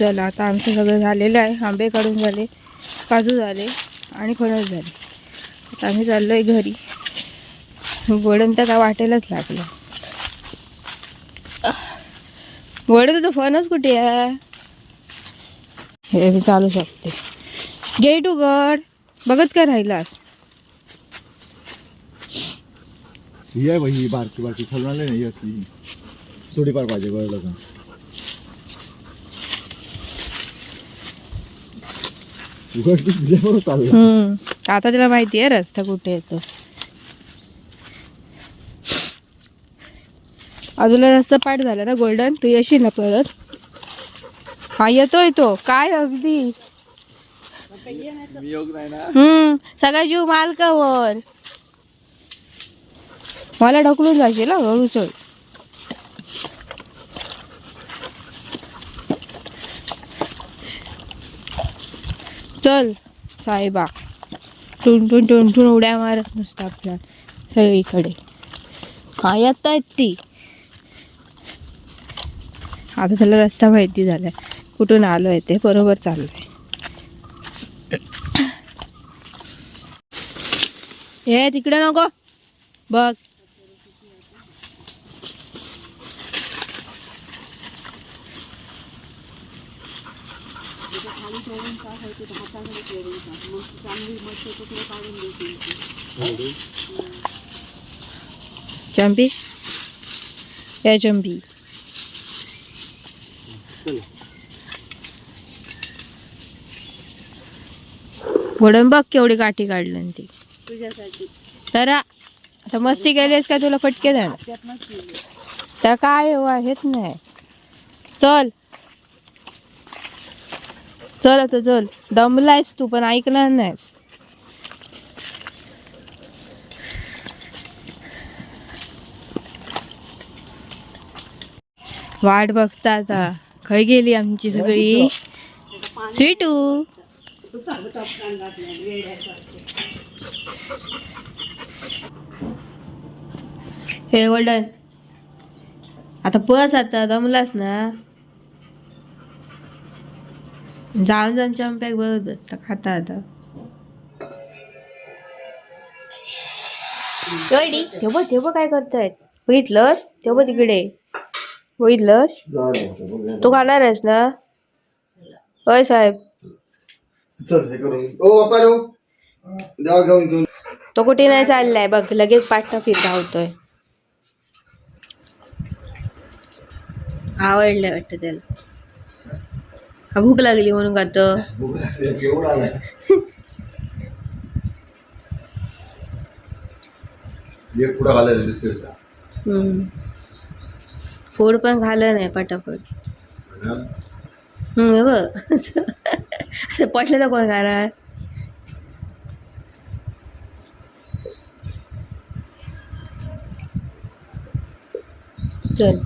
चला आता आमचं सगळं झालेलं आहे. आंबे काढून झाले काजू झाले आणि फणस झाले. आता आम्ही चाललो आहे घरी. वडण तर काय वाटेलच लागलं. वडं तुझं फणस कुठे आहे? हे मी चालू शकते. गेट उघड बघत काय राहिलास? ही आहे बाई बारकी बारकी. थोडीफार पाहिजे कळलं का उघडली तुझ्यावर चालला हम्म. आता त्याला माहिती आहे रस्ता कुठे येतो अजून रस्ता पाठ झाला ना गोल्डन तू येशील ना परत? हा येतोय तो. काय अगदी? मी योग नाही ना. हम्म. सगळा जीव मालकावर. मला ढकलून जाशील हा, चल साहेबा टुंटून टुंटून उड्या मारत नुसतं आपल्या सगळीकडे. हा येत आहेत ती आता त्याला रस्ता माहिती झाला कुठून आलो आहे ते बरोबर चाललंय. हे तिकडे नको. बघ. चंपी या चंपी घोडण बघ केवढी काठी काढली ती. तुझ्यासाठी. तर आता मस्ती केलीस का तुला फटके केली. त्या काय हो आहेत नाही. चल. चल आता चल. दमलायस तू पण ऐकणार नाहीस. वाट बघता आता. खय गेली आमची सगळी. स्वीटू. हे गोल्डन. आता बस आता दमलास ना. जाऊन जाऊन चंप्याक बघत बसता खाता आता. गडी तेव्हा तेव्हा काय करतायत बघितलं तेव्हा तिकडे. बघितलंस? तू खाणार आहेस ना? होय साहेब. हे तो कुठे नाही चाललाय बघ लगेच पाठा फिरता होतोय आवडलंय वाटतं त्याला. का भूक लागली म्हणून खातो केवढ आलाय एक पुढं घालायला बिस्किटचा. हम्म. फोड पण खाल्लं नाही पटापट. हम्म बघ. पटलं तर कोण खाणार? चल.